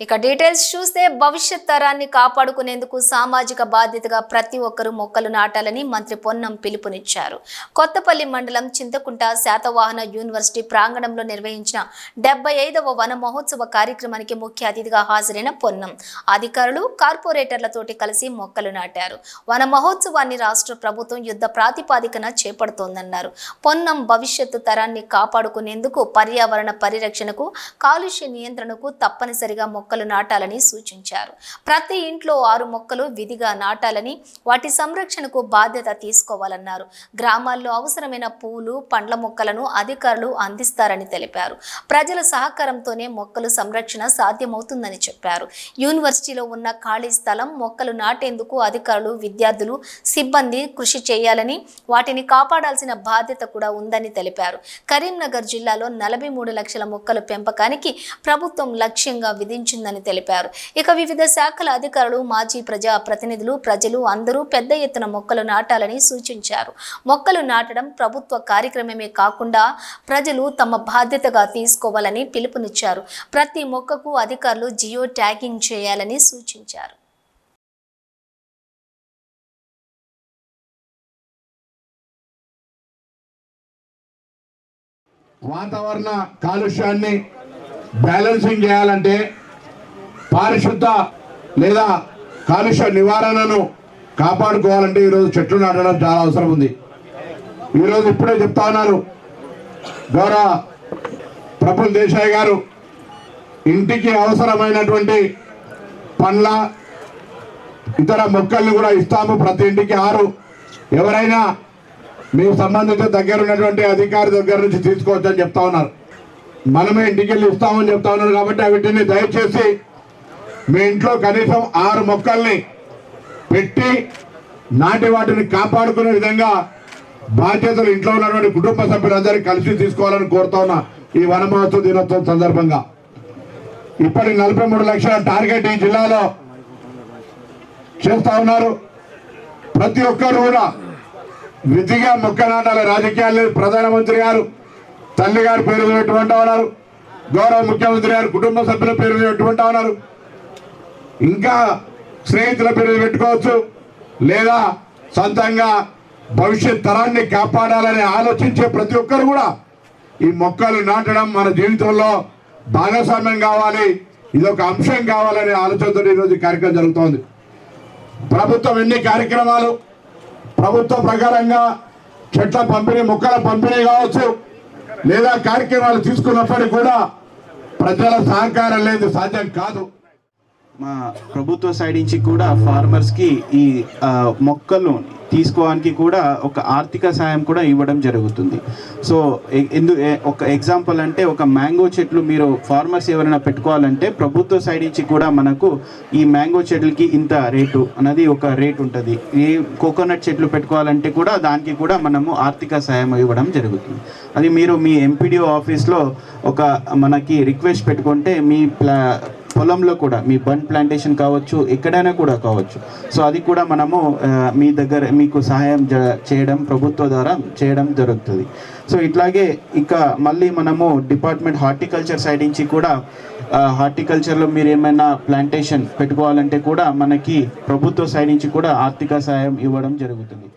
ఇక డీటెయిల్స్ చూస్తే భవిష్యత్ తరాన్ని కాపాడుకునేందుకు సామాజిక బాధ్యతగా ప్రతి ఒక్కరూ మొక్కలు నాటాలని మంత్రి పొన్నం పిలుపునిచ్చారు. కొత్తపల్లి మండలం చింతకుంట శాతవాహన యూనివర్సిటీ ప్రాంగణంలో నిర్వహించిన డెబ్బై ఐదవ వన మహోత్సవ కార్యక్రమానికి ముఖ్య అతిథిగా హాజరైన పొన్నం. అధికారులు కార్పొరేటర్లతోటి కలిసి మొక్కలు నాటారు. వన మహోత్సవాన్ని రాష్ట్ర ప్రభుత్వం యుద్ధ ప్రాతిపాదికన చేపడుతోందన్నారు. పొన్నం భవిష్యత్తు తరాన్ని కాపాడుకునేందుకు పర్యావరణ పరిరక్షణకు కాలుష్య నియంత్రణకు తప్పనిసరిగా మొక్కలు నాటాలని సూచించారు. ప్రతి ఇంట్లో ఆరు మొక్కలు విధిగా నాటాలని వాటి సంరక్షణకు బాధ్యత తీసుకోవాలన్నారు. గ్రామాల్లో అవసరమైన పూలు పండ్ల మొక్కలను అధికారులు అందిస్తారని తెలిపారు. ప్రజల సహకారంతోనే మొక్కలు సంరక్షణ సాధ్యమవుతుందని చెప్పారు. యూనివర్సిటీలో ఉన్న ఖాళీ స్థలం మొక్కలు నాటేందుకు అధికారులు విద్యార్థులు సిబ్బంది కృషి చేయాలని వాటిని కాపాడాల్సిన బాధ్యత కూడా ఉందని తెలిపారు. కరీంనగర్ జిల్లాలో నలభై మూడు లక్షల మొక్కల పెంపకానికి ప్రభుత్వం లక్ష్యంగా నిర్వహించిందని తెలిపారు. ఇక వివిధ శాఖల అధికారులు మాజీ ప్రజా ప్రతినిధులు ప్రజలు అందరూ పెద్ద ఎత్తున మొక్కలు నాటాలని సూచించారు. మొక్కలు నాటడం ప్రభుత్వ కార్యక్రమమే కాకుండా ప్రజలు తమ బాధ్యతగా తీసుకోవాలని పిలుపునిచ్చారు. ప్రతి మొక్కకు అధికారులు జియో ట్యాగింగ్ చేయాలని సూచించారు. వాతావరణ కాలుష్యాన్ని బ్యాలెన్సింగ్ చేయాలంటే పారిశుద్ధ లేదా కాలుష్య నివారణను కాపాడుకోవాలంటే ఈరోజు చెట్లు నాటడం చాలా అవసరం ఉంది. ఈరోజు ఇప్పుడే చెప్తా ఉన్నారు. గౌరవ ప్రఫుల్ దేశాయ్ గారు ఇంటికి అవసరమైనటువంటి పండ్ల ఇతర మొక్కల్ని కూడా ఇస్తాము ప్రతి ఇంటికి ఆరు. ఎవరైనా మీ సంబంధిత దగ్గర ఉన్నటువంటి అధికారి దగ్గర నుంచి తీసుకోవచ్చని చెప్తా ఉన్నారు. మనమే ఇంటికి వెళ్ళి ఇస్తామని చెప్తా ఉన్నారు కాబట్టి వీటిని దయచేసి మీ ఇంట్లో కనీసం ఆరు మొక్కల్ని పెట్టి నాటి వాటిని కాపాడుకునే విధంగా బాధ్యతలు ఇంట్లో ఉన్నటువంటి కుటుంబ సభ్యులందరికీ కలిసి తీసుకోవాలని కోరుతా ఉన్నా ఈ వనమహోత్సవ దినోత్సవం సందర్భంగా. ఇప్పటి నలభై మూడు లక్షల టార్గెట్ ఈ జిల్లాలో చేస్తా ఉన్నారు. ప్రతి ఒక్కరు కూడా విధిగా మొక్క నాటాలి రాజకీయాలు లేదు ప్రధానమంత్రి గారు తల్లి గారి పేరు ఉన్నటువంటి ఉన్నారు గౌరవ ముఖ్యమంత్రి గారు కుటుంబ సభ్యుల పేరు ఉన్నటువంటి ఉన్నారు ఇంకా స్నేహితుల పేరు పెట్టుకోవచ్చు. లేదా సొంతంగా భవిష్యత్ తరాన్ని కాపాడాలని ఆలోచించే ప్రతి ఒక్కరు కూడా ఈ మొక్కలు నాటడం మన జీవితంలో భాగస్వామ్యం కావాలి. ఇది ఒక అంశం కావాలనే ఆలోచనతో ఈరోజు కార్యక్రమం జరుగుతోంది. ప్రభుత్వం ఎన్ని కార్యక్రమాలు? ప్రభుత్వ ప్రకారంగా చెట్ల పంపిణీ మొక్కల పంపిణీ కావచ్చు. లేదా కార్యక్రమాలు తీసుకున్నప్పటికీ కూడా ప్రజల సహకారం లేదు సాధ్యం కాదు. మా ప్రభుత్వ సైడ్ నుంచి కూడా ఫార్మర్స్కి ఈ మొక్కలు తీసుకోవడానికి కూడా ఒక ఆర్థిక సాయం కూడా ఇవ్వడం జరుగుతుంది. సో ఎందు ఒక ఎగ్జాంపుల్ అంటే ఒక మ్యాంగో చెట్లు మీరు ఫార్మర్స్ ఎవరైనా పెట్టుకోవాలంటే ప్రభుత్వ సైడ్ నుంచి కూడా మనకు ఈ మ్యాంగో చెట్లకి ఇంత రేటు అనేది ఒక రేట్ ఉంటుంది. ఈ కోకోనట్ చెట్లు పెట్టుకోవాలంటే కూడా దానికి కూడా మనము ఆర్థిక సాయం ఇవ్వడం జరుగుతుంది. అది మీరు మీ ఎంపీడీఓ ఆఫీస్లో ఒక మనకి రిక్వెస్ట్ పెట్టుకుంటే మీ ప్లా పొలంలో కూడా మీ బండ్ ప్లాంటేషన్ కావచ్చు ఎక్కడైనా కూడా కావచ్చు. సో అది కూడా మనము మీ దగ్గర మీకు సహాయం జ- చేయడం ప్రభుత్వ ద్వారా చేయడం జరుగుతుంది. సో ఇట్లాగే ఇక మళ్ళీ మనము డిపార్ట్మెంట్ హార్టికల్చర్ సైడ్ నుంచి కూడా హార్టికల్చర్లో మీరు ఏమైనా ప్లాంటేషన్ పెట్టుకోవాలంటే కూడా మనకి ప్రభుత్వ సైడ్ నుంచి కూడా ఆర్థిక సహాయం ఇవ్వడం జరుగుతుంది.